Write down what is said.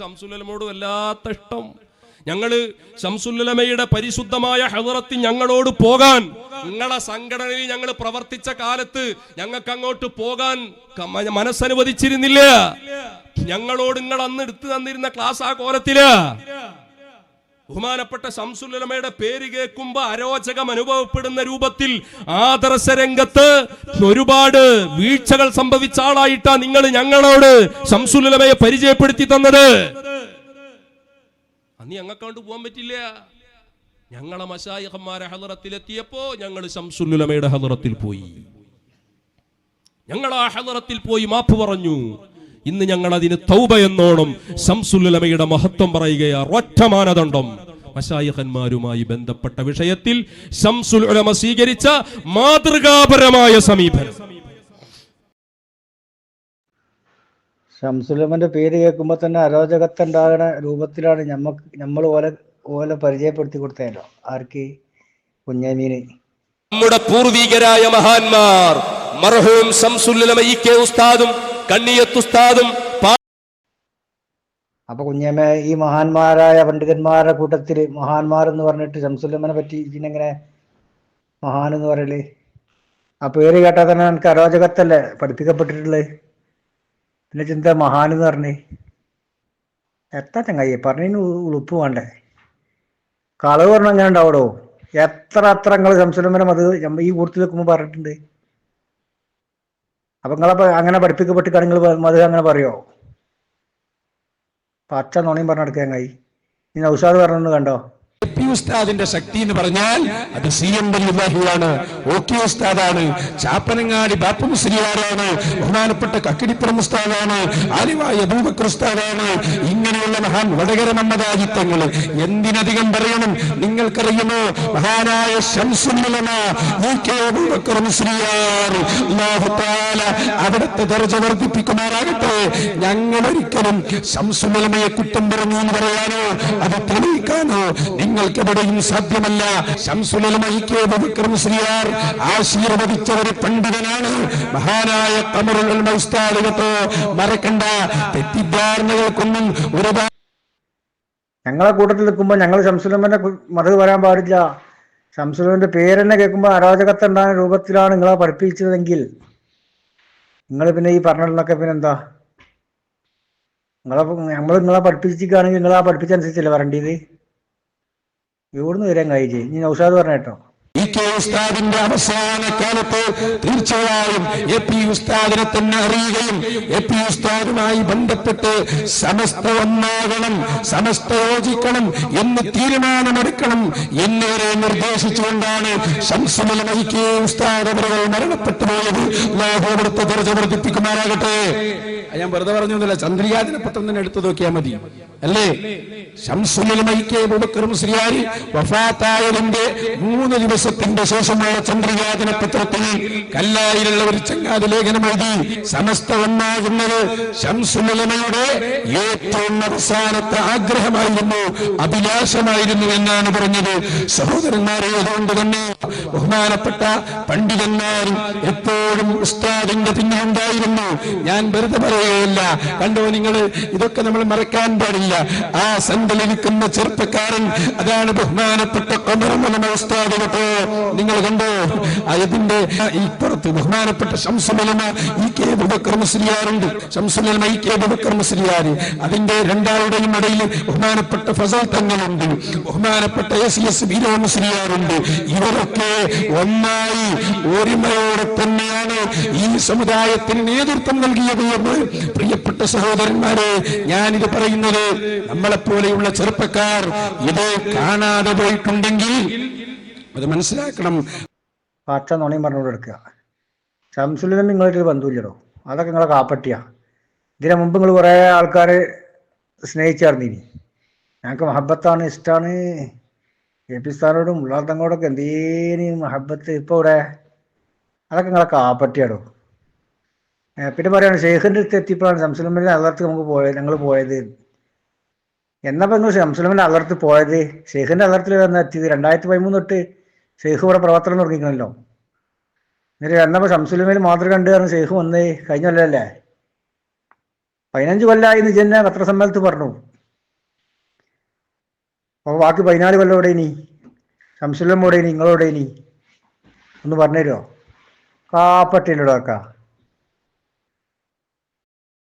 ശംസുലമയോട് വല്ലാത്ത ഇഷ്ടം. ഞങ്ങൾ ശംസുല്ലമയുടെ പരിശുദ്ധമായ ഹദറത്തിൽ ഞങ്ങളോട് പോകാൻ നിങ്ങളെ സംഘടനയിൽ ഞങ്ങൾ പ്രവർത്തിച്ച കാലത്ത് ഞങ്ങൾക്ക് അങ്ങോട്ട് പോകാൻ മനസ്സനുവദിച്ചിരുന്നില്ല. ഞങ്ങളോട് നിങ്ങൾ അന്ന് എടുത്തു തന്നിരുന്ന ക്ലാസ് ആ കോലത്തിൽ. ബഹുമാനപ്പെട്ട ശംസുല്ലമയുടെ പേര് കേൾക്കുമ്പോ അരോചകം അനുഭവപ്പെടുന്ന രൂപത്തിൽ ആദർശ രംഗത്ത് ഒരുപാട് വീഴ്ചകൾ സംഭവിച്ച ആളായിട്ടാ നിങ്ങൾ ഞങ്ങളോട് ശംസുല്ലമയെ പരിചയപ്പെടുത്തി തന്നത്. അന്ന് ഞങ്ങൾക്കാണ്ട് പോകാൻ പറ്റില്ല. ഞങ്ങളെ മശായഹന്മാരെ ഹലറത്തിലെത്തിയപ്പോ ഞങ്ങൾ ശംസുല്ലമയുടെ ഹലറത്തിൽ പോയി. ഞങ്ങൾ ആ ഹലറത്തിൽ പോയി മാപ്പ് പറഞ്ഞു. ഇന്ന് ഞങ്ങൾ അതിന് തൗബ എന്നോണം ശംസുല്ലമയുടെ മഹത്വം പറയുകയാ ഒറ്റ മാനദണ്ഡം. മശായഹന്മാരുമായി ബന്ധപ്പെട്ട വിഷയത്തിൽ ശംസുൽ ഉലമ സ്വീകരിച്ച മാതൃകാപരമായ സമീപനം. ഷംസുലമന്റെ പേര് കേൾക്കുമ്പോൾ തന്നെ അരോചകത്തുണ്ടാകുന്ന രൂപത്തിലാണ് ഞമ്മക്ക് നമ്മൾ ഓലെ ഓലെ പരിചയപ്പെടുത്തി കൊടുത്തതല്ലോ. ആർക്ക്? കുഞ്ഞമീന്. നമ്മുടെ പൂർവികരായ മഹാന്മാർ മർഹൂം ശംസുല്ലമ ഇ കെ ഉസ്താദും കണ്ണിയത്ത് ഉസ്താദും പാ- അപ്പൊ കുഞ്ഞമ്മ ഈ മഹാന്മാരായ പണ്ഡിതന്മാരുടെ കൂട്ടത്തിൽ മഹാന്മാർ എന്ന് പറഞ്ഞിട്ട് ശംസുല്ലമ്മനെ പറ്റി ഇതിനെങ്ങനെ മഹാൻ എന്ന് പറയൽ? ആ പേര് കേട്ടാൽ തന്നെ എനിക്ക് അരോചകത്തല്ലേ പഠിപ്പിക്കപ്പെട്ടിട്ടുള്ളത്? പിന്നെ ചിന്ത മഹാൻ എന്ന് പറഞ്ഞേ? എത്ര ചങ്ങായി പറഞ്ഞതിന് ഉളുപ്പ് വേണ്ടേ? കളവ് പറഞ്ഞാൽ അങ്ങനെ ഉണ്ടാവടോ? എത്ര അത്ര നിങ്ങൾ സംസുലമനം അത് ഈ കൂട്ടത്തിൽ വെക്കുമ്പോൾ പറഞ്ഞിട്ടുണ്ട്. അപ്പൊ നിങ്ങളെ അങ്ങനെ പഠിപ്പിക്കപ്പെട്ടിട്ട് നിങ്ങൾ മത് അങ്ങനെ പറയോ? പച്ച നുണയും പറഞ്ഞെടുക്കാൻ കൈ ഇനി ഔഷാദ് പറഞ്ഞൊന്ന് കണ്ടോ? പി ഉസ്താദിന്റെ ശക്തി എന്ന് പറഞ്ഞാൽ അത് സി എം ആണ് ഒ കെ ഉസ്താദാണ്. ചാപ്പനങ്ങാടി ബാപ്പു മുസ്ലിയാറാണ് ബഹുമാനപ്പെട്ട കക്കിടിപ്പുറം ഉസ്താദാണ്. ആലിവായ അബൂബക്കർ ഉസ്താദാണ്. ഇങ്ങനെയുള്ള മഹാൻ വടകര മമ്മദാജിത്തങ്ങൾ എന്തിനധികം പറയണം? നിങ്ങൾക്കറിയുമോ? മഹാനായ അബൂബക്കർ അവിടുത്തെ ദർജ വർദ്ധിപ്പിക്കുമാറാകട്ടെ. ഞങ്ങൾ ഒരിക്കലും ശംസുല്ലമയെ കുറ്റം പറഞ്ഞു എന്ന് പറയാനോ? അത് തെളിയിക്കാനോ? നിങ്ങൾക്കെവിടെയും സാധ്യമല്ല. ശംസുലമയ്ക്ക് ബുബക്കർ ആശീർവദിച്ച ഒരു പണ്ഡിതനാണ്. മഹാനായ കമറുൽ മൗസ്താദ് കേട്ടോ. മറക്കണ്ട തെറ്റിദ്ധാരണകൾക്കൊന്നും ഒരു ഭാ- ഞങ്ങളെ കൂട്ടത്തിൽ നിൽക്കുമ്പോൾ ഞങ്ങൾ ശംസുലമ്മന്റെ മറവ് വരാൻ പാടില്ല. ശംസുലമ്മന്റെ പേരെന്നെ കേൾക്കുമ്പോൾ ഉണ്ടാകുന്ന രൂപത്തിലാണ് നിങ്ങളെ പഠിപ്പിച്ചതെങ്കിൽ നിങ്ങൾ പിന്നെ ഈ പറഞ്ഞൊക്കെ പിന്നെ എന്താ നിങ്ങളെ നമ്മൾ നിങ്ങളെ പഠിപ്പിച്ചിരിക്കുകയാണെങ്കിൽ നിങ്ങൾ ആ പഠിപ്പിച്ചനുസരിച്ചല്ലേ വരേണ്ടത്? ഇവിടുന്ന് വരാൻ കഴിയില്ലേ ഇനി നൗഷാദ് പറഞ്ഞ കേട്ടോ. ഇ കെ ഉസ്താദിന്റെ അവസാന കാലത്ത് തീർച്ചയായും എ പി ഉസ്താദിനെ തന്നെ അറിയുകയും എ പി ഉസ്താദുമായി ബന്ധപ്പെട്ട് സമസ്ത ഒന്നാകണം സമസ്ത യോജിക്കണം എന്ന് തീരുമാനമെടുക്കണം എന്നിവരെ നിർദ്ദേശിച്ചുകൊണ്ടാണ് ശംസുമല ഇ കെ ഉസ്താദ് അവരുകൾ മരണപ്പെട്ടു പോയത്. ലാഭോപടുത്ത വർദ്ധിപ്പിക്കുമാറാകട്ടെ. ഞാൻ വെറുതെ പറഞ്ഞൊന്നുമില്ല ചന്ദ്രികാദിനെ പത്രം തന്നെ എടുത്തു നോക്കിയാൽ മതി. അല്ലേ? മുസ്ലിയാരി വഫാത്തായതിന്റെ മൂന്ന് ദിവസത്തിന്റെ ശേഷമുള്ള ചന്ദ്രയാചന പത്രത്തിൽ കല്ലായിലുള്ള ഒരു ചങ്ങാതി ലേഖനം എഴുതി സമസ്ത ഒന്നാകുന്നത് ശംസുലമയുടെ ഏറ്റവും അവസാനത്തെ ആഗ്രഹമായിരുന്നു അഭിലാഷമായിരുന്നു എന്നാണ് പറഞ്ഞത്. സഹോദരന്മാരെ അതുകൊണ്ട് തന്നെ ബഹുമാനപ്പെട്ട പണ്ഡിതന്മാരും എപ്പോഴും ഉസ്താദിന്റെ പിന്നിലുണ്ടായിരുന്നു. ഞാൻ വെറുതെ പറയുകയില്ല. കണ്ടോ നിങ്ങൾ? ഇതൊക്കെ നമ്മൾ മറക്കാൻ പാടില്ല. ആ സന്തലിരിക്കുന്ന ചെറുപ്പക്കാരൻ അതാണ് ബഹുമാനപ്പെട്ട കൊമരമലമ നിങ്ങൾ കണ്ടോ? അതിന്റെ ഇപ്പുറത്ത് ബഹുമാനപ്പെട്ട ശംസുലമ ഇ കെ ബുബക്രമശ്രീയാറുണ്ട് ശംസമലമ ഇ കെ ബുബക്കർ മുസ്ലിയാർ അതിന്റെ രണ്ടാളുടെയും ഇടയിൽ ബഹുമാനപ്പെട്ട ഫസൽ തങ്ങളുണ്ട്. ബഹുമാനപ്പെട്ട എ സി എസ് ബിരാമശ്രീയാറുണ്ട് ഇവരൊക്കെ ഒന്നായി ഒരുമയോടെ തന്നെയാണ് ഈ സമുദായത്തിന് നേതൃത്വം നൽകിയത് എന്ന് പ്രിയപ്പെട്ട സഹോദരന്മാരെ ഞാനിത് പറയുന്നത് നമ്മളെപ്പോലെയുള്ള ചെറുപ്പക്കാർ ഇത് കാണാതെ പോയിട്ടുണ്ടെങ്കിൽ അത് മനസ്സിലാക്കണം. പച്ച നുണയും പറഞ്ഞുകൊണ്ട് എടുക്കുക ശംസുലിനും നിങ്ങളായിട്ടൊരു ബന്ധുവില്ലടോ. അതൊക്കെ നിങ്ങളെ കാപ്പട്ടിയാ ഇതിനു മുമ്പ് നിങ്ങൾ കുറേ ആൾക്കാർ സ്നേഹിച്ചാർന്നിനി ഞങ്ങൾക്ക് മഹബത്താണ് ഇഷ്ടമാണ് എ പി സ്ഥാനോടും ഉള്ളാർത്തങ്ങോടൊക്കെ എന്തേനി മഹബത്ത് ഇപ്പോൾ ഇവിടെ? അതൊക്കെ നിങ്ങളെ കാപ്പട്ടിയാടോ ഏ, പിന്നെ പറയാണ് ഷെയ്ഖിന്റെ അടുത്ത് എത്തിയപ്പോഴാണ് ശംസുലമിന്റെ അലർത്ത് നമുക്ക് പോയത് ഞങ്ങൾ പോയത്. എന്നപ്പോൾ നിങ്ങൾ ഷംസുലമിന്റെ അലർത്ത് പോയത്? ഷെയ്ഖിന്റെ അലർത്തിൽ വന്ന് എത്തിയത് രണ്ടായിരത്തി പതിമൂന്ന് തൊട്ട് ഷെയ്ഖ് ഇവിടെ പ്രവർത്തനം തുടങ്ങിക്കണല്ലോ. എന്നിട്ട് എന്നപ്പോ ശംസുലമയിൽ മാത്രം കണ്ട് കാരണം ഷെയ്ഖ് വന്ന് കഴിഞ്ഞ കൊല്ലല്ലേ? പതിനഞ്ച് കൊല്ലമായി എന്ന് തന്നെ പത്രസമ്മേളനത്തിൽ പറഞ്ഞു. അപ്പോൾ ബാക്കി പതിനാല് കൊല്ലം എവിടെ ഇനി? ശംസുലം എവിടെ ഇനി? നിങ്ങളോടെ ഇനി? ഒന്ന് പറഞ്ഞു തരുമോ കാപ്പട്ടില്ലടോ അക്ക